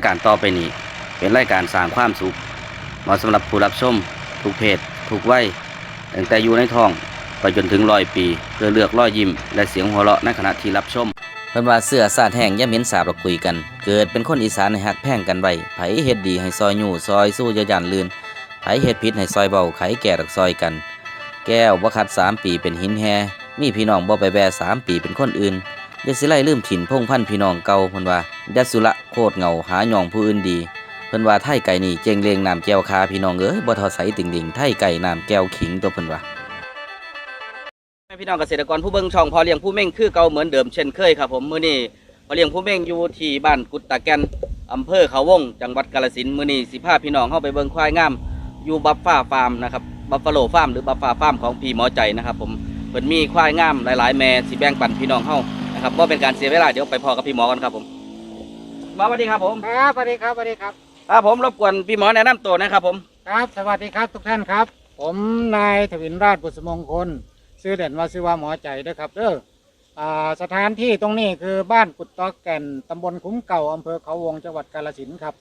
ายการต่อไปนี้ เป็นรายการสร้างความสุขเหมาะสำหรับผู้รับชมทุกเพศทุกวัยตั้งแต่อยู่ในท้องไปจนถึงร้อยปี เพื่อเลือกรอยยิ้ม และเสียงหัวเราะในขณะที่รับชมเพิ่นว่าเสื้อสาดแห้งย่าเหม็นสาบเราคุยกัน เกิดเป็นคนอีสานให้ฮักแพ่งกันไว้ไผเฮ็ดดีให้ซอยอยู่ซอยสู้ย่าย่านลืนไผเฮ็ดผิดให้ซอยเบาไขแก่รักซอยกัน แก้วบ่คัดสามปีเป็นหินแฮมีพี่น้องบ่ไปแบสามปีเป็นคนอื่น อย่าสิไล่ลืมถิ่นพงพันพี่น้องเก่าเพิ่นว่ายัสุระโคตรเหงาหาหยองผู้อื่นดี เพิ่นว่าไทยไก่นี่เจงเลงน้ำแก้วคาพี่น้องเอ้ยบ่ทอใสติ่งดิ่งไทยไก่น้ำแก้วขิงตัวเพิ่นว่าพี่น้องเกษตรกรผู้เบิ่งช่องพอเลี้ยงผู้เม่งคือเก่าเหมือนเดิมเช่นเคยครับผมมื้อนี้พอเลี้ยงผู้เม่งอยู่ที่บ้านกุดตะแกนอำเภอเขาวง จังหวัดกาฬสินธุ์มื้อนี้สิพาพี่น้องเข้าไปเบิ่งควายงาม อยู่บัฟฟ้าฟาร์มนะครับบัฟฟาโลฟาร์มหรือบัฟฟ้าฟาร์มของพี่หมอใจนะครับผมเพิ่นมีควายงามหลาย ๆ แม่สิแบ่งปันพี่น้องเฮา นะครับบ่เป็นการเสียเวลาเดี๋ยวไปพอกับพี่หมอกันครับผมหมอสวัสดีครับผมครับสวัสดีครับสวัสดีครับครับผมรบกวนพี่หมอแนะนำตัวนะครับผมครับ สวัสดีครับทุกท่านครับ ผมนายถวินราชบุษมงคลชื่อเด่นว่าชื่อว่าหมอใจเด้อครับเด้ออ่าสถานที่ตรงนี้คือบ้านกุดตอกแก่นตำบลคุ้มเก่าอำเภอเขาวงจังหวัดกาฬสินธุ์ครับ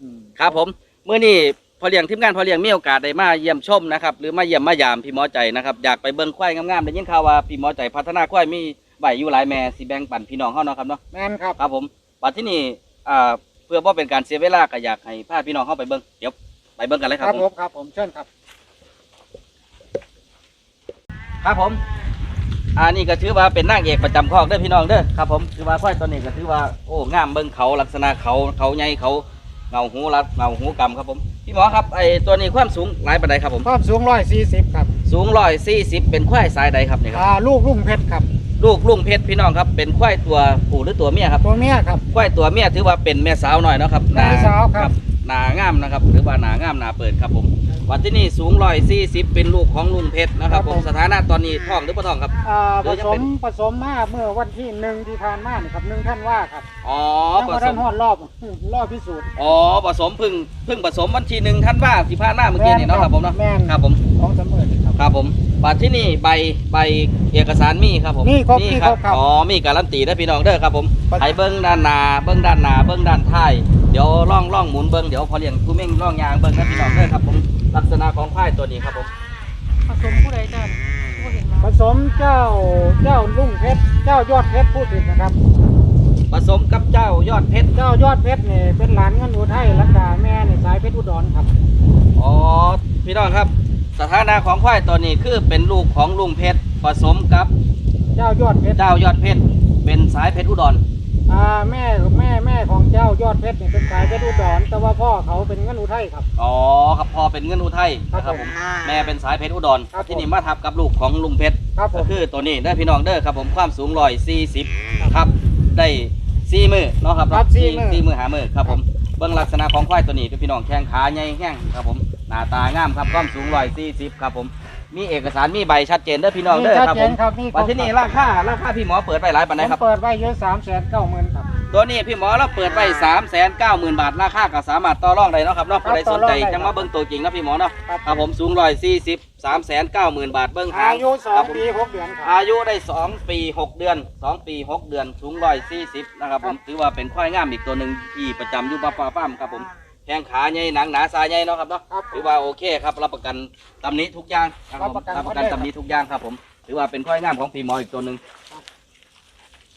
อืมครับผมมื้อนี้พอเลี้ยงทีมงานพอเลี้ยงมีโอกาสได้มาเยี่ยมชมนะครับหรือมาเยี่ยมมายามพี่หมอใจนะครับอยากไปเบิ่งควายงามๆได้ยินข่าวว่าพี่หมอใจพัฒนาควายมี ใบอยู่หลายแม่สิแบ่งปันพี่น้องเฮาเนาะครับเนาะแม่นครับครับผมบัดที่นี่อ่าเพื่อบ่เป็นการเสียเวลาก็อยากให้พาพี่น้องเฮาไปเบิ่งเดี๋ยวไปเบิ่งกันเลยคครัรับบผผมมครับผมเชิญครับ ครับผมอ่านี่ก็ถือว่าเป็นนางเอกประจำคอกเด้อพี่น้องเด้อครับผมถือว่าควายตัวนี้ก็ถือว่าโอ้งามเบิ่งเขาลักษณะเขาเขาใหญ่เขาเงาหูรัดเงาหูกำครับผมพี่หมอครับไอ้ตัวนี้ความสูงหลายปานใดครับผม ความสูงร้อยสี่สิบครับ สูงร้อยสี่สิบเป็นควายสายใดครับเนี่ยครับ อ่าลูกลุ่งเพชรครับ ลูกลุงเพชรพี่น้องครับเป็นควายตัวผู้หรือตัวเมียครับตัวเนี้ยครับ ควายตัวเมียถือว่าเป็นแม่สาวหน่อยเนาะครับแม่สาวครับ หนางามนะครับหรือว่าหนางามหนาเปิดครับผมวันที่นี่สูงร้อยสี่สิบเป็นลูกของลุงเพชรนะครับ ผมสถานะตอนนี้ท้องหรือบ่ท้องครับอ่าเดี๋ผยวจะสเป็มนผสมมาเมื่อวันที่หนึ่งที่ผ่านมานี่ครับหนึ่งท่านว่าครับอ๋อยังผไม่สได้มหอดรอบรอบพิสูจน์อ๋อผสมพึ่งพึ่งผสมวันที่หนึ่งท่านว่าสิพาหน้าเมื่อกี้นี่เนาะครับผมเนาะแม่นครับผมของสำเร็จครับ ครับผมบัตรที่นี่ใบใบเอกสารมีครับผมมีครบมีคครรับบครับอ๋อมีการันตีนะพี่น้องเด้อครับผมครับให้เบิ้งด้านหน้าเบิ้งด้านหน้าเบิ้งด้านท้ายเดี๋ยวล่องล่องหมุนเบิ้งเดี๋ยวพอเลี้ยงผู้เม่งล่องยางเบิ้งนะพี่น้องเด้อครับผมลักษณะของควายตัวนี้ครับผมผสมผู้ใดจ้าผู้เห็นผมาสมเจ้าเจ้าลุ่งเพชรเจ้ายอดเพชรพูดถึงนะครับผสมกับเจ้ายอดเพชรเจ้ายอดเพชรนี่เป็นหลานเงินอุทัยรักษาแม่นี่สายเพชรอุดรครับอ๋อพี่น้องครับ สถานะของควายตัวนี้คือเป็นลูกของลุงเพชรผสมกับเจ้ายอดเพชรเจ้ายอดเพชรเป็นสายเพชรอุดรอ่าแม่แม่แม่ของเจ้ายอดเพชรนี่เป็นสายเพชรอุดรแต่ว่าพ่อเขาเป็นเงินอุทัยครับ อ๋อครับพอเป็นเงินอุทัยนะครับผมแม่เป็นสายเพชรอุดรครับผมที่นี่มาทับกับลูกของลุงเพชรครับผก็มคือตัวนี้เด้อพี่น้องเด้อครับผมความสูงร้อยสี่สิบครับได้สี่มือเนาะครับครับเนาะสี่มือสี่มือหามือครับผมเบื้องลักษณะของควายตัวนี้พี่น้องแข้งขาใหญ่แห้งครับผม หน้าตางามครับความสูงร้อยสี่สิบครับผม มีเอกสารมีใบชัดเจนเด้อพี่น้องเด้อชัดครับเจผนมครับนี่วันที่นี่ราคาราคาพี่หมอเปิดไปหลายปันผไหนมครับ เปิดไว้เยอะสามแสนเก้าหมื่นครับ ตัวนี้พี่หมอเราเปิดไปสามแสนเก้าหมื่นบาทราคาก็สามารถต่อรองได้เนาะครับเนาะครับผู้ใดสนใจต่อรองได้จังมาเบิ้งตัวจริงนะพี่หมอเนาะครับ ครับผมสูงร้อยสี่สิบสามแสนเก้าหมื่นบาทเบิ้งหาอางยุสอครังบผมปีหกเดือนครับ อายุได้สองปีหกเดือนสองปีหกเดือนสูงร้อยสี่สิบนะครับผมถือว่าเป็นควายงามอีกตัวหนึ่งที่ประจำอยู่บ้าฟ้าฟ้าร์มครับผม แข้งขาใหญ่หนังหนาสายใหญ่เนาะครับเนาะครับ ถือว่าโอเคครับรับประกันตำหนิทุกอย่างครับผมรัรับบปประระกักันนหมดเลยตำหนิทุกอย่างครับ ผมถือว่าเป็นควายงามของพี่หมออีกตัวหนึ่ง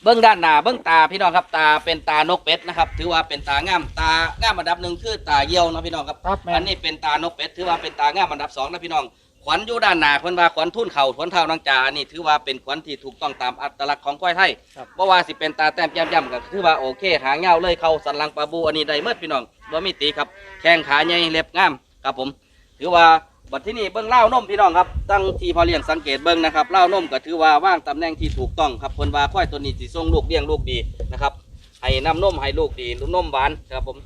เบื้องด้านหน้าเบื้องตาพี่น้องครับตาเป็นตานกเป็ดนะครับ ถือว่าเป็นตางามตางามอันดับหนึ่งคือตาเยี่ยวนะพี่น้องครับครับแม่อันนี้เป็นตานกเป็ดถือว่าเป็นตางามอันดับสองนะพี่น้องขวัญอยู่ด้านหน้าเพิ่นว่าขวัญทุ่นเข่าขวัญเท้านางจาอันนี้ถือว่าเป็นขวัญที่ถูกต้องตามอัตลักษณ์ของควายไทยครับบ่ว่าสิเป็นตาแต้มแย้มย่ำก็ถือว่าโอเค หางยาวเลยเข้าสันหลังปลาบูอันนี้ได้เมื่อพี่น้อง บ่มีตีครับ แข้งขาใหญ่เล็บงามครับผม ถือว่าบัดที่นี่เบิ้งเล่านมพี่น้องครับ ตั้งที่พอเลี้ยงสังเกตเบิ้งนะครับเล่านมก็ถือว่าว่างตำแหน่งที่ถูกต้องครับเพิ่นว่าควายตัวนี้สิส่งลูกเลี้ยงลูกดีนะครับ ให้น้ำนมให้ลูกดีลูกนมหวานครับผม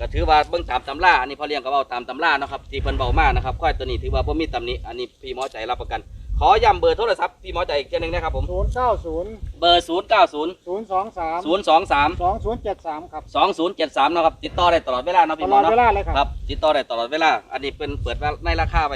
ก็ถือว่าเบิ่งตามตำราอันนี้พอเลี้ยงก็เว้าตามตำรานะครับที่เพิ่นเบามากนะครับควายตัวนี้ถือว่าบ่มีตำหนิอันนี้พี่หมอใจรับประกัน ขอย้ำเบอร์โทรศัพท์พี่หมอใจอีกเทียหนึงนะครับผม ศูนย์เก้าศูนย์เบอร์ 0 9 0 ศูนย์สองสาม0 2 3 สองศูนย์เจ็ดสามครับ 2 0 7 3นะครับ ติดต่อได้ตลอดเวลาเนาะตพี่หมลออดเนาะ เวลาเลยครับครับติดต่อได้ตลอดเวลา อันนี้เป็นเปิดในราคาไป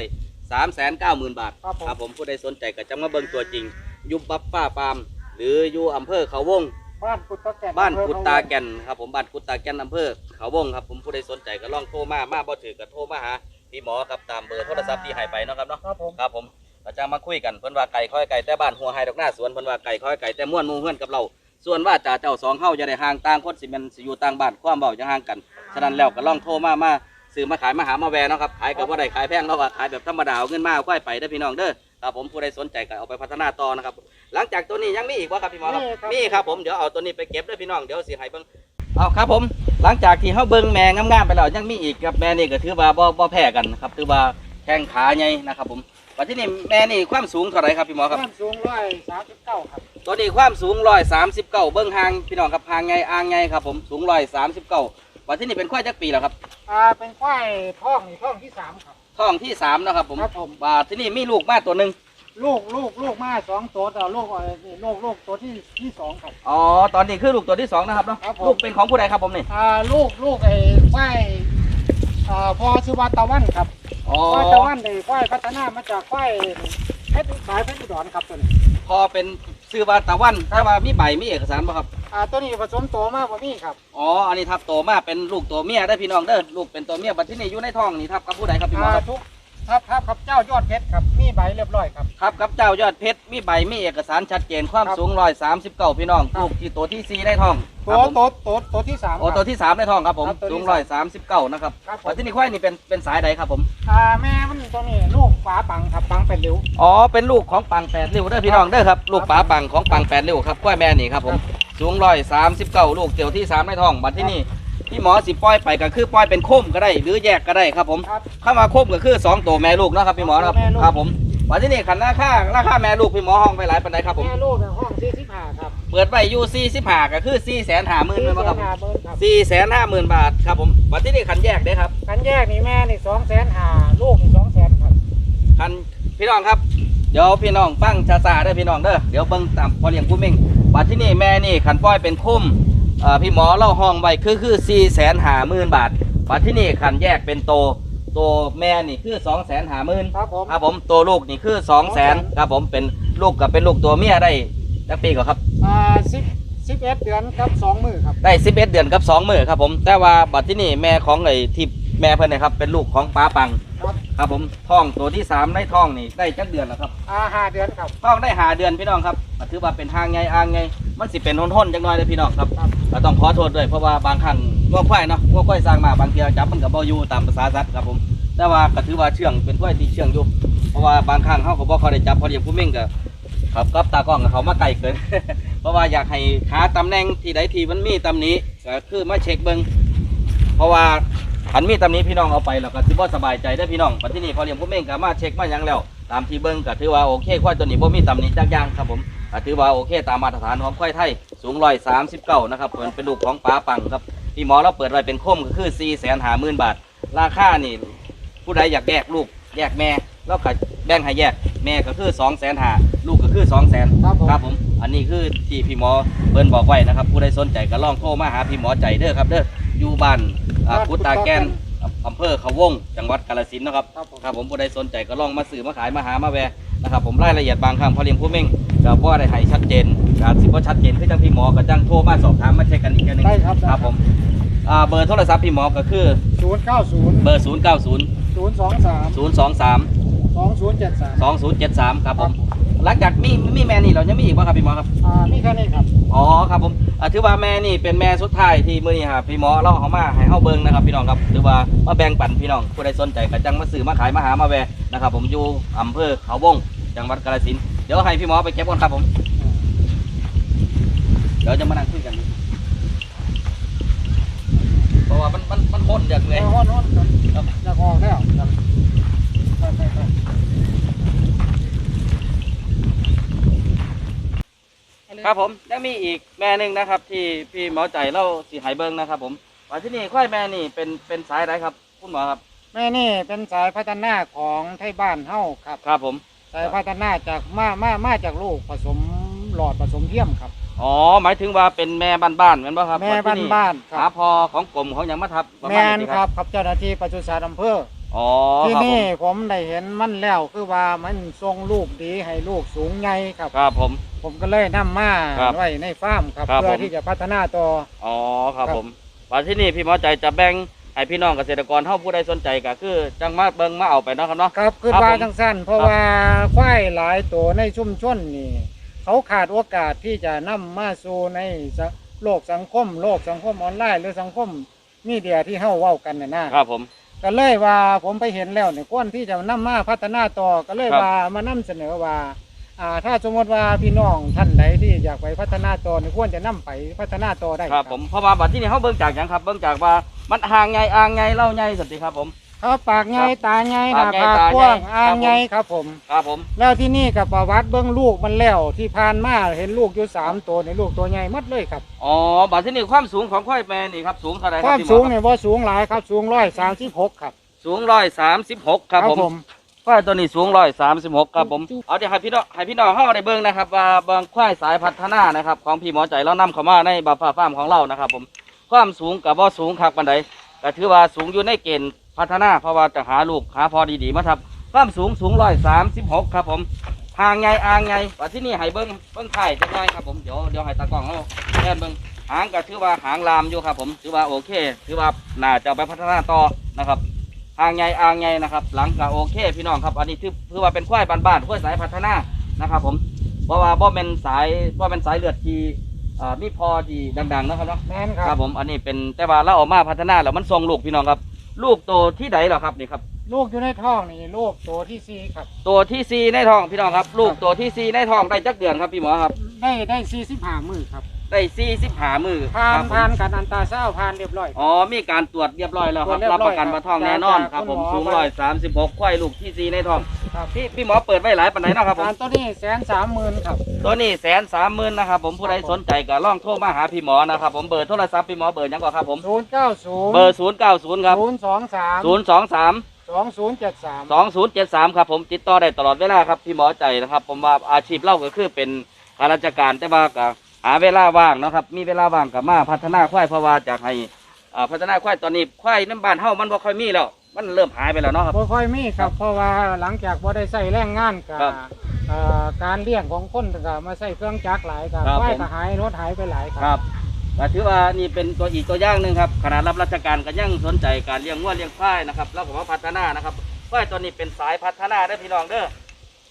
3 9 0 0 0 0บาทครับผมครับผมผู้ใดสนใจก็จะมาเบิ่งตัวจริง อยุบบัฟฟ้าฟาร์มหรืออยู่อำเภอเขาวง บ้านกุดตะแก่นบ้านอำเภอกุดตาแก่นครับผมบ้านกุดตาแก่นอำเภอเขาวงครับผมผู้ใดสนใจก็ลองโทรมามาบ่ถือก็โทรมาหาพี่หมอครับตามเบอร์โทรศัพท์ที่ให้ไปเนาะครับเนาะครับผม ครับผม เราจะมาคุยกันเพิ่นว่าไก่ค่อยไก่แต่บ้านหัวไฮดอกหน้าสวนเพิ่นว่าไก่ค่อยไก่แต่ม่วนหมู่เฮือนกับเรา ส่วนว่าจ่าเจ้าสองเฮาจะได้ห่างต่างคนสิแมันสิอยู่ต่างบ้านความเว้าจะห่างกันฉะนั้นแล้วก็ลองโทรมามาซื้อมาขายมาหามาแวเนาะครับขายก็บ่ได้ขายแพงเนาะว่าขายแบบธรรมดาเอาเงินมาเอาค่อยไปเด้อพี่น้องเด้อครับผมผู้ใดสนใจก็เอาไปพัฒนาต่อนะครับ หลังจากตัวนี้ยังมีอีกว่าครับพี่หมอครับมีครับผมเดี๋ยวเอาตัวนี้ไปเก็บเด้อพี่น้องเดี๋ยวสิให้เบิ่งเอาครับผมหลังจากที่เฮาเบิ่งแม่งามๆไปแล้วยังมีอีกครับแม่นี่ก็ถือว่าบ่บ่แพ้กันนะครับถือว่าแข้งขาใหญ่นะครับผม ปัจจุบันแม่นี่ความสูงเท่าไหร่ครับพี่หมอครับบ้านสูงร้อยสามสิบเก้าครับตัวนี้ความสูงร้อยสามสิบเก้าเบิ้งห่างพี่น้องครับห่างไงอ่างไงครับผมสูงร้อยสามสิบเก้าปัจจุบันเป็นควายจักปีแล้วครับอ่าเป็นควายท้องนี่ท้องที่สามครับ ท้องที่สามนะครับผมครับผม บาที่นี่มีลูกมาตัวหนึ่งลูกลูกลูกมาสองตัวแต่ลูกเอ่อนี่ลูกลูกตัวที่ที่สองครับ อ๋อตอนนี้คือลูกตัวที่สองนะครับเนาะครับผม ลูกเป็นของผู้ใดครับผมนี่อ่าลูกลูกไอ้ควาย อ่าพอสุวาตะวันครับอ๋อควายตะวันไอ้ควายพัฒนามาจากควายเพชรสายเพชรอุดรครับตัวนี้พอเป็นซื้อวาตะวัน ถ้าว่ามีใบมีเอกสารป่ะครับ อ่าตัวนี้ผสมโตมากกว่านี้ครับอ๋อ อันนี้ทับโตมาเป็นลูกตัวเมียได้อพี่น้องเด้อ ลูกเป็นตัวเมียปัจจุบันอยู่ในท้องนี่ทับกับผู้ใดครับพี่หมออ่าครับ ทุก ครับครับครับเจ้ายอดเพชรครับมีใบเรียบร้อยครับ ครับกับเจ้ายอดเพชรมีใบมีเอกสารชัดเจนความครับสูงร้อยสามสิบเก้าพี่น้องครับ ลูกที่ตัวที่สี่ในท้องคตัรับวผมตัวตัวตัวที่สาม โอ้ครับตัวที่สามในท้องครับผมครับตัวที่สูงร้อยสามสิบเก้านะครับครับผมปัจจุบันควายนี่เป็นเป็นสายใดครับผมอ่าแม่มันตัวนี้ลูกฝาปังครับปังเป็นริ้ว อ๋อเป็นลูกของปังแปดริ้วเด้อพี่น้องเด้อครับลูกป๋าปังของปังแปดริ้วครับควายแม่นี่ครับผมสูงร้อยสามสิบเก้าลูกเตี่ยวที่สามในท้องบัดที่นี่ พี่หมอสิปล่อยไปก็คือปล่อยเป็นโค้มก็ได้ หรือแยกก็ได้ครับผมครับเข้ามาโค้มก็คือสองตัวแม่ลูกเนาะครับพี่หมอนะครับแม่ลูก ครับผมบัดที่นี่ขันราคาราคาแม่ลูกพี่หมอห้องไปหลายปันไดครับผมแม่ลูกในห้องสี่สิบห้าครับเปิดไว้อยู่สี่สิบห้าก็คือสี่แสนห้าหมื่นเลยครับห้าหมื่นครับสี่แสนห้าหมื่นบาทครับผมบัดที่นี่ขันแยกเด้อครับ กันแยกนี่แม่นี่สองแสนห้าลูกนี่สองแสนครับคันพี่น้องครับ เดี๋ยวพี่น้องฟังชาซาเด้อพี่น้องเด้อเดี๋ยวเบิ่งตามพอเลี้ยงผู้เม่งบัดที่นี่แม่นี่ขันป้อยเป็นคุ้มเอ่อ พี่หมอเล่าห้องไว้คือคือสี่แสนหาหมื่นบาทบัดที่นี่ขันแยกเป็นโตโตแม่นี่คือสองแสนหาหมื่นครับผมครับผมตัวลูกนี่คือสองแสนครับผมเป็นลูกกับเป็นลูกตัวเมียได้จักปีก็ครับอ่าสิบสิบเอ็ดเดือนกับสองมือครับได้สิบเอ็ดเดือนกับสองมือครับผมแต่ว่าบัดที่นี่แม่ของไอ้ที่แม่เพิ่นนะครับเป็นลูกของป้าปัง ครับครับผมท้องตัวที่สามในท้องนี่ได้จักเดือนแล้วครับอ่าห้าเดือนครับต้องได้หาเดือนพี่น้องครับก็ถือว่าเป็นทางไงอ่างไงมันสิเป็นทนๆจังน้อยเลยพี่น้องครับครับ ก็ต้องขอโทษด้วยเพราะว่าบางครั้งงัวควายเนาะงัวควายสร้างมาบางทีจับมันกับเบาอยู่ตามภาษาสัตว์ครับผมแต่ว่าก็ถือว่าเชื่องเป็นควายที่เชื่องอยู่เพราะว่าบางครั้งเขาก็บอกเขาได้จับพอเลี้ยงผู้เม่งก็ครับกับตากล้องกับเขามาไกลเกิน เพราะว่าอยากให้หาตำแหน่งที่ใดที่มันมีตำหนี้ก็คือมาเช็คเบิ้งเพราะว่า อันมีตำหนี้พี่น้องเอาไปแล้วก็ถือว่าสบายใจได้อพี่น้องปัจจุบันพอเลี้ยงผู้เม่งก็มาเช็คมาหยังแล้ว ตามที่เบิ้งก็ถือว่าโอเคควายตัวนี้บ่มีตำหนิจักอย่างครับผมก็ถือว่าโอเคตามมาตรฐานของควายไทยสูงร้อยสามสิบเก้านะครับเปิดเป็นลูกของป้าปังครับพี่หมอเราเปิดไว้เป็นคมก็คือสี่แสนหาหมื่นบาท ราคานี่ผู้ใดอยากแยกลูกแยกแม่เราก็แบ่งให้แยกแม่ก็คือสองแสนหาลูกก็คือสองแสนครับผม ครับผม อันนี้คือที่พี่หมอเบิ้นบอกไว้นะครับ ผู้ใดสนใจก็ลองโทรมาหาพี่หมอใจเด้อครับเด้ออยู่บ้าน อ่ากุดตาแกนอำเภอเขาวง จังหวัดกาฬสินธุ์นะครับ ครับผม ครับผมผู้ใดสนใจก็ลองมาซื้อมาขายมาหามาแวะนะครับผมรายละเอียดบางครั้งพอเลี้ยงผู้เม่งก็บ่ได้ให้ชัดเจนการสิบ่ชัดเจนคือจังพี่หมอก็จังโทรมาสอบถามมาเช็คกันอีกทีหนึงได้ครับครับผมอ่าเบอร์โทรศัพท์พี่หมอก็คือศูนย์เก้าศูนย์เบอร์ 0 9 0 0ศูนย์สองสาม2 3 สองศูนย์เจ็ดสาม 2 0 7 3 ครับผม หลังจากมีมีแม่นี่เรายังมีอีกว่าครับพี่หมอครับ อ่ามีแค่นี้ครับ อ๋อครับผมอ่าถือว่าแม่นี่เป็นแม่สุดท้ายที่มื้อนี้ครับพี่หมอเล่าเขามาให้เฮาเบิ่งนะครับพี่น้องครับหรือว่ามาแบ่งปันพี่น้องผู้ใดสนใจก็จังมาซื้อมาขายมาหามาแวะนะครับผมอยู่อำเภอเขาวงจังหวัดกาฬสินธุ์เดี๋ยวให้พี่หมอไปเก็บก่อนครับผม เดี๋ยวจะมานั่งคุยกันเพราะว่ามันมันมันพ่นอย่างเอเลยอฮ้อนฮ้อนครับจะออกแล้วครับไปไปไป ครับผมยังมีอีกแม่หนึ่งนะครับ ที่พี่หมอใจเล่าสีหายเบิงนะครับ ผมว่าที่นี่ควายแม่นี่เป็นเป็นสายอะไรครับ คุณหมอครับ แม่นี่เป็นสายพัฒนาของไทยบ้านเฮ้าครับ ครับผม สายพัฒนาจากมามามาจากลูกผสมหลอดผสมเทียมครับ อ๋อ หมายถึงว่าเป็นแม่บ้านๆเหมือนป่ะครับแม่บ้านบ้านๆคหารับพอของกลมของหยังมาทับประแมมาณนนี้ครับครับเจ้าหน้าที่ปศุสัตว์อำเภอ อ๋อที่ครับผนี่มผมได้เห็นมันแล้วคือว่ามันทรงลูกดีให้ลูกสูงใหญ่ครับ ครับผม ผมก็เลยนำมาครับไว้ในฟาร์มครับครับเพื่อผม ที่จะพัฒนาต่อ อ๋อครับครับ ผมว่าที่นี่พี่หมอใจจะแบ่งให้พี่น้องเกษตรกรเท่าผู้ใดสนใจก็คือจังมาเบิ่งมาเอาไปเนาะครับเนาะ ครับคือครับว่าผม จังสั้นเพราะครับว่าควายหลายตัวในชุมชนนี่ เขาขาดโอกาสที่จะนำมาสู่ในสะโลกสังคม โลกสังคมออนไลน์หรือสังคมมีเดียที่เฮาเว้ากันน่ะนะครับผม ก็เลยว่าผมไปเห็นแล้วเนี่ยควรที่จะนำมาพัฒนาต่อก็เลยครับว่ามานำเสนอว่าอ่า ถ้าสมมติว่าพี่น้องท่านใดที่อยากไปพัฒนาต่อนี่ควรจะนำไปพัฒนาต่อได้ครับผมเพราะว่าบัดที่นี่เขาเบิ่งจากหยังครับ เบิ่งจากว่ามันห่างไงอ่างไงเล่าไงสันติครับผม ครับปากใหญ่ครับตาใหญ่หปาน้ากใหญ่ผากตาใหญ่กว้างอ่างครับผมใหญ่ครับผม ครับผม แล้วที่นี่กับประวัติเบื้องลูกมันแล้วที่ผ่านมาเห็นลูกอยู่สามตัวในลูกตัวใหญ่หมัดเลยครับอ๋อบัดที่นี่ความสูงของควายแม่นี่ครับสูงเท่าไหร่คครับวามพี่หมสูองครับเนี่ยว่าสูงหลายครับสูงร้อยสามสิบหกครับสูงร้อยสามสิบหกครับผมควายตัวนี้สูงร้อยสามสิบหกครับผมเอาเดี๋ยวให้พี่น้องให้พี่น้องเข้าได้เบิ่งนะครับว่าบางควายสายพัฒนานะครับของพี่หมอใจเรานำเข้ามาในบาฟ้าฟาร์มของเรานะครับผมความสูงกับว่าสูงคักปันใดก็ถือว่าสูงอยู่ในเกณฑ์ พัฒนาเพราะว่าจะหาลูกหาพอดีๆมาทับความสูงสูงร้อยสามสิบหกครับผมห่างไงอ่างไงว่าที่นี่ให้เบิ้งเบิ้งไข่จังน้อยครับผมเดี๋ยวเดี๋ยวให้ตากล้องเราแล่นเบิ้งหางก็ถือว่าหางลามอยู่ครับผมถือว่าโอเคถือว่าน่าจะเอาไปพัฒนาต่อนะครับอ่างไงอ่างไงนะครับหลังก็โอเคพี่น้องครับอันนี้ถือถือว่าเป็นควายบ้านๆควายสายพัฒนานะครับผมเพราะว่าบ่เป็นสายบ่เป็นสายเลือดที่อ่ามีพอที่ดังๆนะครับเนาะแม่นคครัรับบผมอันนี้เป็นแต่ว่าเราออกมาพัฒนาแล้วมันทรงลูกพี่น้องครับ ลูกโตที่ไหนเหรอครับนี่ครับ ลูกอยู่ในท้องนี่ลูกตัวที่สี่ครับ ตัวที่ซีในท้องพี่น้องครับ ลูกตัวที่ซีในท้องได้จักเดือนครับพี่หมอครับ ได้ได้สี่สิบห้ามือครับได้ซีสิบหามือผ่านครับผมผ่านการอันตราซาวด์ผ่านเรียบร้อย อ๋อมีการตรวจเรียบร้อยแล้วครับตรวจเรียบร้รัอบยประกันครับว่าท้องแน่นอนจากครับ ผมคุณหมอสูงร้อยสามสิบหกควายลูกที่ซีในท้อง ครับพี่พี่หมอเปิดไว้หลายปันไหนเนาะครับผมการตัวนี้แสนสามหมื่นครับ ตัวนี้แสนสามหมื่นนะครับผมผู้ใดสนใจก็ล่องโทรมาหาพี่หมอนะครับผมเบอร์โทรศัพท์พี่หมอเบอร์หยังก่อนครับผม ศูนย์เก้าศูนย์เบอร์ศูนย์เก้าศูนย์ครับศูนย์สองสามศูนย์สองสาม สองศูนย์เจ็ดสามสองศูนย์เจ็ดสามครับผมติดต่อได้ตลอดเวลาครับพี่หมอใจนะครับผมว่าอาชีพเล่าก็คือเป็นข้าราชการแต่ว่าก็หาเวลาว่างเนาะครับมีเวลาว่างกับมาพัฒนาควายเพราะว่าจากให้อ่าพัฒนาควายตอนนี้ควายน้ำบ้านเฮามันบ่ค่อยมีแล้ว มันเริ่มหายไปแล้วเนาะครับ บ่ค่อยมีครับ เพราะว่าหลังจากบ่ได้ใส่แรงงานกับครับเอ่อการเลี้ยงของคนก็มาใส่เครื่องจักรหลายกับครับควายผม ก็หายรถหายไปหลายคครัรับบก็ถือว่านี่เป็นตัวอีกตัวอย่างหนึ่งครับขณะรับราชการก็ยังสนใจการเลี้ยงวัวเลี้ยงควายนะครับแล้วก็มาพัฒนานะครับควายตัวนี้เป็นสายพัฒนาได้อพี่น้องเด้อ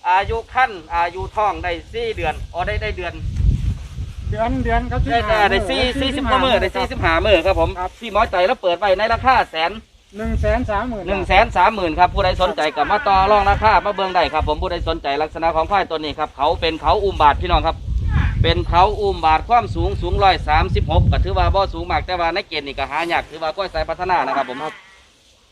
อายุขั้นอายุท้องได้สี่เดือนอ๋อได้ได้เดือนเดือนเดือนครับได้ได้ได้สี่สี่สิบกว่ามือได้สี่สิบห้ามือครับผมครับพี่หมอใจแล้วเปิดไว้ในราคาแสน หนึ่งแสนสามหมื่นหนึ่งแสนสามหมื่นครับผู้ใดสนใจกับมาต่อรองราคามาเบิ่งได้ครับผมผู้ใดสนใจลักษณะของควายตัวนี้ครับเขาเป็นเขาอุ้มบาทพี่น้องครับ เป็นเขาอุ้มบาทความสูงสูงร้อยสามสิบหกก็ถือว่าบ่สูงมากแต่ว่าในเกณฑ์นี่ก็หายากถือว่าก้อยสายพัฒนานะครับผม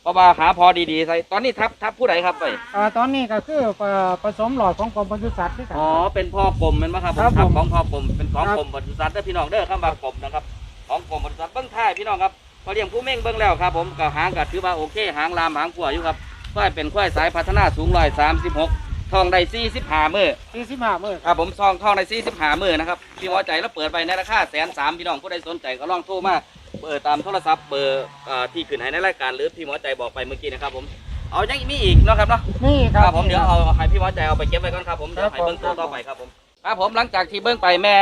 เพราะว่าหาพอดีๆใส่ตอนนี้ทับทับผู้ใดครับไปอ่าตอนนี้ก็คือเอ่อผสมหลอดของกรมปศุสัตว์ที่กัน อ๋อเป็นพ่อกลมเป็นไหมครับผมครับทับผม ของพ่อกลมเป็นของครับกรมปศุสัตว์เด้อพี่น้องเด้อข้ามบางกลมนะครับ ของกรมปศุสัตว์เบิ้งท้ายพี่น้องครับ พอเลี้ยงผู้เม่งเบิ้งแล้วครับผมก็หางก็ถือว่าโอเค หางลามหางกัวอยู่ครับควายเป็นควายสายพัฒนาสูงร้อยสามสิบหกทองได้สี่สิบห้ามือสี่สิบห้ามือครับผมซองทองในซีสิบหามือนะครับพี่หมอใจแล้วเปิดไปในราคาแสนสามพี่น้องผู้ใดสนใจก็ลองโทรมาเบอร์ตามโทรศัพท์เบอร์เอ่อที่ขึ้นให้ในรายการหรือพี่หมอใจบอกไปเมื่อกี้นะครับผมเอายังมีอีกเนาะครับเนาะนี่คครัรับบผมเดี๋ยวเอาให้พี่หมอใจเอาไปเก็บไว้ก่อนครับผมเดี๋ยวครับให้เบิ้งตัวผมต่อไปครับผมครับผมหลังจากที่เบิ้งไปแม่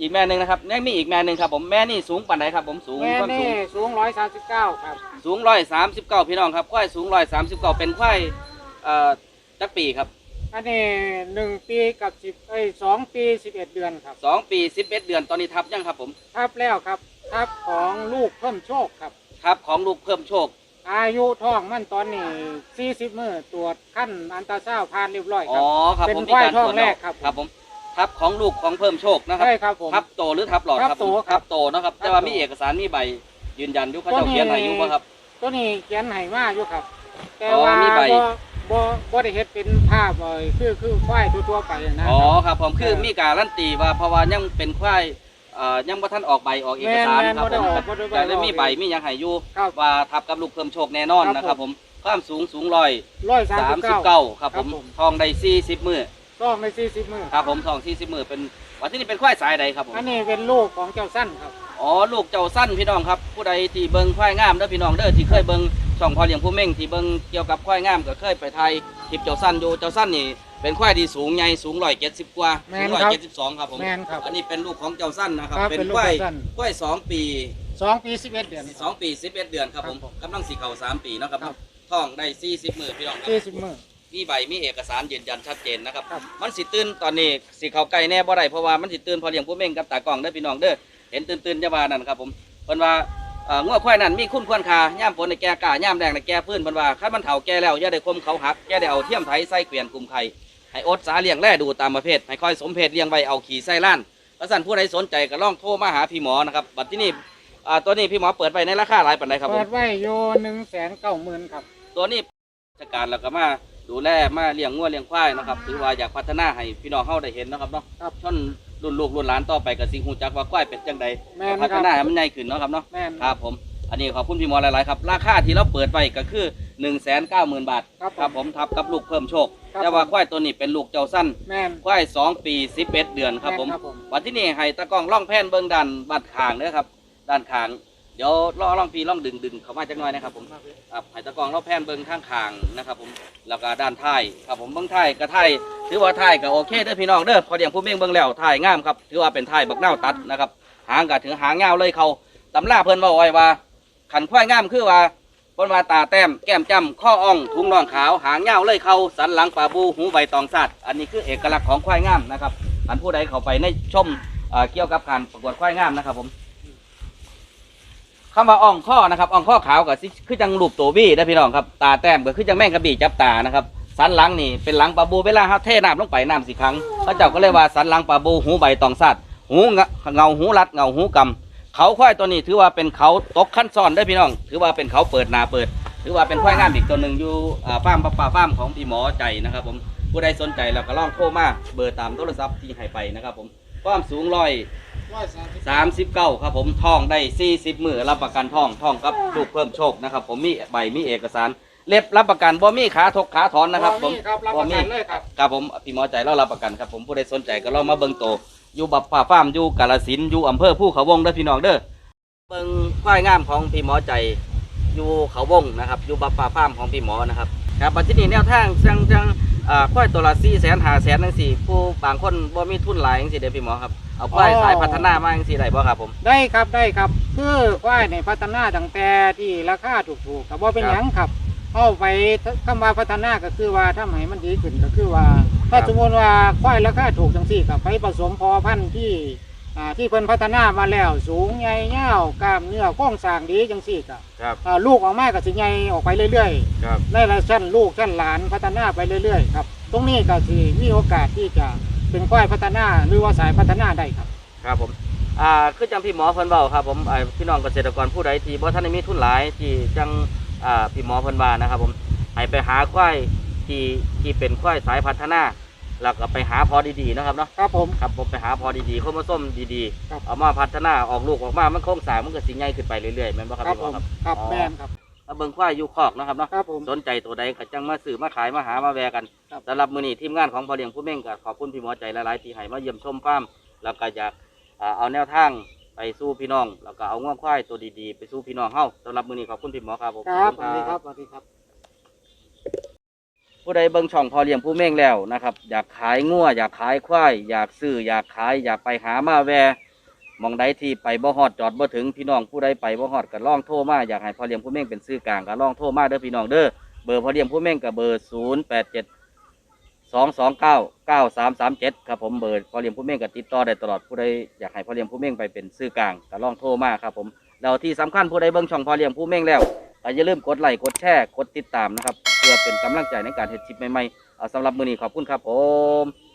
อีกแม่หนึ่งนะครับยังมีอีกแม่หนึ่งครับผมแม่นี่สูงปานไหนครับผมสูงแม่ความสูนี่งสูงร้อยสามสิบเก้าครับ สูงร้อยสามสิบเก้าพี่น้องครับควายสูงร้อยสามสิบเก้าเป็นควายเอ่อจักปีครับอันนี้หนึ่งปีกับสิบเอ้ยสองปีสิบเอ็ดเดือนครับ สองปีสิบเอ็ดเดือนตอนนี้ทับยังครับผมทับแล้วครับ ทับของลูกเพิ่มโชคครับ ทับของลูกเพิ่มโชคอายุท้องมันตอนนี้สี่สิบมือตรวจขั้นอันตราซาวด์ผ่านเรียบร้อยคอ๋รัอ บ ครับเป็นผมควายมีท้องตวจแรกครับครับผม ทับของลูกของเพิ่มโชคนะครับใช่ครับผมทับโตหรือทับหลอดทับครับผมโตครับทับโตนะครับทับแต่ว่าโตมีเอกสารมีใบยืนยันอยุคเขาตัวเจ้านี้เขียนให้อยุบ่ครับ ตัวนี้เขียนให้มาอยู่ครับ แต่อ๋อว่ามีใบ บ่บ่บ่ได้เฮ็ดเป็นภาพเลยคือคือควายทั่วๆไปนะอ๋อครับ ครับผมคือเออมีการันตีว่าเพราะว่ายังเป็นควายเอ่อยังบ่ทันออกใบออกเอกสารแม่นๆครับบ่ได้ผมออกบ่ได้ใบแต่ได้มีออกใบมีหยังให้อยู่ครับว่าทับกับลูกเพิ่มโชคแน่นอนครับ นะครับผมความสูงสูงร้อยร้อยสามสามสิบสิบเก้าเก้าครับผมครับผมทองได้สี่สิบมือ ต้องในสี่สิบมือครับผมทองสี่สิบมือเป็นว่าที่นี่เป็นควายสายใดครับผมอันนี้เป็นลูกของเจ้าสั้นครับ อ๋อลูกเจ้าสั้นพี่น้องครับ ผู้ใดที่เบิ่งควายงามเด้อพี่น้องเด้อที่เคยเบิ่งช่องพอเลี้ยงผู้เม่งที่เบิ่งเกี่ยวกับควายงามก็เคยไปไทยคลิปเจ้าสั้นอยู่เจ้าสั้นนี่เป็นควายที่สูงใหญ่สูงร้อยเจ็ดสิบกว่าแม่สูงนร้อยครับเจ็ดสิบสองครับผมแม่นครับอันนี้เป็นลูกของเจ้าสั้นนะครับครับเป็นเป็นลูคกวายเจ้าสั้น ควายสองปี สองปีสิบเอ็ดเดือน สองปีสิบเอ็ดเดือนครับผมครับผมกำลังสีเข่าสามปีเนาะครับครับท้องได้สี่สิบมือพี่น้องครับสี่สิบมือ มีใบมีเอกสารยืนยันชัดเจนนะครับครับ มันสิตื่นตอนนี้สิเขาไก่แน่บ่ได้เพราะว่ามันสิตื่นพอเลี้ยงผู้เม่งกับตากล้องเด้อพี่น้องเด้อเห็นตื่นตื่นๆจะว่านั่นครับผมเพิ่นว่าเอ่องัวควายนั่นมีคุณควรค่าย่ามฝนในแก่กาย่ามแดงในแก่พื้นเพิ่นว่าคันมันเฒ่าแก่แล้วอย่าได้คมเขาหักอย่าได้เอาเทียมไถใส่เกวียนกลุ่มไข่ให้อดสาเลี้ยงแล่ดูตามประเภทให้คอยสมเพศเลี้ยงไว้เอาขี่ไส้ล้านแล้วสั่นผู้ใดสนใจก็ลองโทรมาหาพี่หมอนะครับบัดที่นี่อ่าตัวนี้พี่หมอเปิดไว้ในราคาหลายปานใดครับผเปิม ดไว้โยหนึ่งแสนเก้าหมื่นครับ ตัวนี้ราชการแล้วก็มา ดูแลมาเลี้ยงงัวเลี้ยงควายนะครับถือว่าอยากพัฒนาให้พี่น้องเฮาได้เห็นนะครับเนาะครับท่านรุ่นลูกรุ่นหลานต่อไปก็สิฮู้จักว่าควายเป็นจังใดแม่นพัคฒรับนาให้มันใหญ่ขึ้นเนาะครับเนาะแม่น ครับผมอันนี้ขอบคุณพี่หมอหลายๆครับราคาที่เราเปิดไว้ก็คือ 1 9 0 0 0 0 บาทครับครับผมทับกับลูกเพิ่มโชค ครับ แต่ว่าควายตัวนี้เป็นลูกเจ้าสั้นแม่น ควาย2ปี11เดือนครับผมแครับผม วันที่นี่ให้ตะกล้องล่องแผ่นเบิ่งด้านบัดคางเด้อครับด้านคาง เดี๋ยวล่อล่องพีล่องดึงดึงเข้ามาจักหน่อยนะครับผมครับไห้ตะกองเราแพนเบิ้งข้างขางนะครับผมแล้วก็ด้านท้ายครับผมเบิ้งท้ายก็ท้ายถือว่าท้ายก็โอเคเด้อพี่น้องเด้อพอเดียงผู้เม่งเบิ้งแล้วท้ายงามครับถือว่าเป็นท้ายบักเน่าตัดนะครับหางก็ถือหางเงาเลยเขาตำราเพิ่นบอกไว้ว่าขันควายงามคือว่าเพิ่นว่าตาแต้มแก้มจำข้ออ่องทุงน่องขาวหางเงาเลยเขาสันหลังปลาบูหูใบตองสัตว์อันนี้คือเอกลักษณ์ของควายงามนะครับอันผู้ใดเข้าไปในชมเอ่อเกี่ยวกับการประกวดควายงามนะครับผม คำว่าอ่องข้อนะครับอ่องข้อขาวกับคือจังรูปตัวบี้นะพี่น้องครับตาแต้มก็คือจังแม่งกระบี่จับตานะครับสันหลังนี่เป็นหลังปลาบูเวลาเขาเทน้ำลงไปน้ำสิครั้งพระเจ้าก็เลยว่าสันหลังปลาบูหูใบตองสัตว์หูเงาหูรัดเงาหูกำเขาควายตัวนี้ถือว่าเป็นเขาตกขั้นซ้อนได้พี่น้อง ถือว่าเป็นเขาเปิดนาเปิด ถือว่าเป็นควายงามอีกตัวหนึ่งอยู่อ่าฟาร์มปลาปลาฟาร์มของพี่หมอใจนะครับผมผู้ใดสนใจเราก็ล่องโทรมาเบอร์ตามโทรศัพท์ที่ให้ไปนะครับผมความสูงร้อย สามสิบสามสิบเก้าครับผมทองได้สี่สิบมือรับประกันทองทองกับลูกเพิ่มโชคนะครับ ผมมีใบมีเอกสาร เล็บรับประกันบ่มีขาทกขาถอนนะครับ ผมครับรับประกันเลยครับครับผมพี่หมอใจเรารับประกันครับผมผู้ใดสนใจก็ลองมาเบิ่งโตวอยู่บับป่าฟาร์มอยู่กาลสินธุ์อยู่อำเภอผู้เขาวงเด้อพี่น้องเด้อเบิ่งควายงามของพี่หมอใจอยู่เขาวงนะครับอยู่บับป่าฟาร์มของพี่หมอนะครับครับบัดที่นี่แนวทางจังจัง อ่าควายตัวละสี่แสนห้าแสนจังสี่ผู้บางคนบ่มีทุนหลายจังสี่เด้อพี่หมอครับเอาควายสายพัฒนามาจังสี่ได้บ่ครับผม ได้ครับได้ครับ คือควายในพัฒนาตั้งแต่ที่ราคาถูกๆกับว่าเป็นครับหยังครับเข้าไปคำว่าพัฒนาก็คือว่าถ้าให้มันดีขึ้นก็คือว่า ถ้าครับสมมติว่าควายราคาถูกจังสี่กับไปผสมพอพันธุ์ที่ อ่าที่เพิ่นพัฒนามาแล้ว สูงใหญ่เง่าวกล้ามเนื้อโค้งสร้างดีจังสี่กับครับลูกออกมาก็สิใหญ่ออกไปเรื่อยครับๆในระชั้นลูกชั้นหลานพัฒนาไปเรื่อยๆครับตรงนี้ก็สิมีโอกาสที่จะเป็นควายพัฒนาหรือว่าสายพัฒนาได้ครับ ครับผมอ่าคือจังพี่หมอเพิ่นเว้าครับผมอ่าพี่น้องเกษตรกรผู้ใดที่บ่ทันได้มีทุนหลายที่จังอ่าพี่หมอเพิ่นว่านะครับผมให้ไปหาควายที่ที่เป็นควายสายพัฒนา แล้วก็ไปหาพอดีๆนะครับเนาะครับผม ครับผมไปหาพอดีๆเข้ามาส้มดีครับ ๆ เอามาพัฒนาออกลูกออกมามันโครงสร้างมันก็สิใหญ่ขึ้นไปเรื่อยๆแม่นบ่ครับครับพี่หมผอมครับครับอ๋อแม่นครับเอาเบิ่งควายอยู่คอกนะครับเนาะ ครับผม สนใจตัวใดก็จังมาซื้อมาขายมาหามาแวกันครับ สำหรับมื้อนี้ทีมงานของพ่อเลี้ยงผู้เม่งก็ขอบคุณพี่หมอใจหลายๆที่ให้มาเยี่ยมชมฟาร์มแล้วก็อยากอ่าเอาแนวทางไปสู้พี่น้อง แล้วก็เอาง่วงควายตัวดีๆ ไปสู้พี่น้องเฮาสำหรับมื้อนี้ขอบคุณพี่หมอครับผม ครับขสอวัสณดีครับสวัสดีครับ ผู้ใดเบิ่งช่องพอเลี้ยงผู้เม่งแล้วนะครับ อยากขายงัวอยากขายควายอยากซื้ออยากขายอยากไปหามาแวมองใดที่ไปบ่ฮอดจอดบ่ถึงพี่น้องผู้ใดไปบ่ฮอดก็ล่องโทรมาอยากให้พอเลี้ยงผู้เม่งเป็นซื้อกลางก็ล่องโทรมาเด้อพี่น้องเด้อเบอร์พอเลี้ยงผู้เม่งกับเบอร์087สองสองเก้าเก้าสามสามเจ็ดครับผมเบอร์พอเลี้ยงผู้เม่งก็ติดต่อได้ตลอดผู้ใดอยากให้พอเลี้ยงผู้เม่งไปเป็นซื้อกลางก็ล่องโทรมาครับผมแล้วที่สำคัญผู้ใดเบิ่งช่องพอเลี้ยงผู้เม่งแล้วก็อย่าลืมกดไลค์กดแชร์กดติดตามนะครับ พื่อเป็นกำลังใจในการเฮ็ดคลิปใหม่ๆเอาสำหรับมื้อนี้ขอบคุณครับผม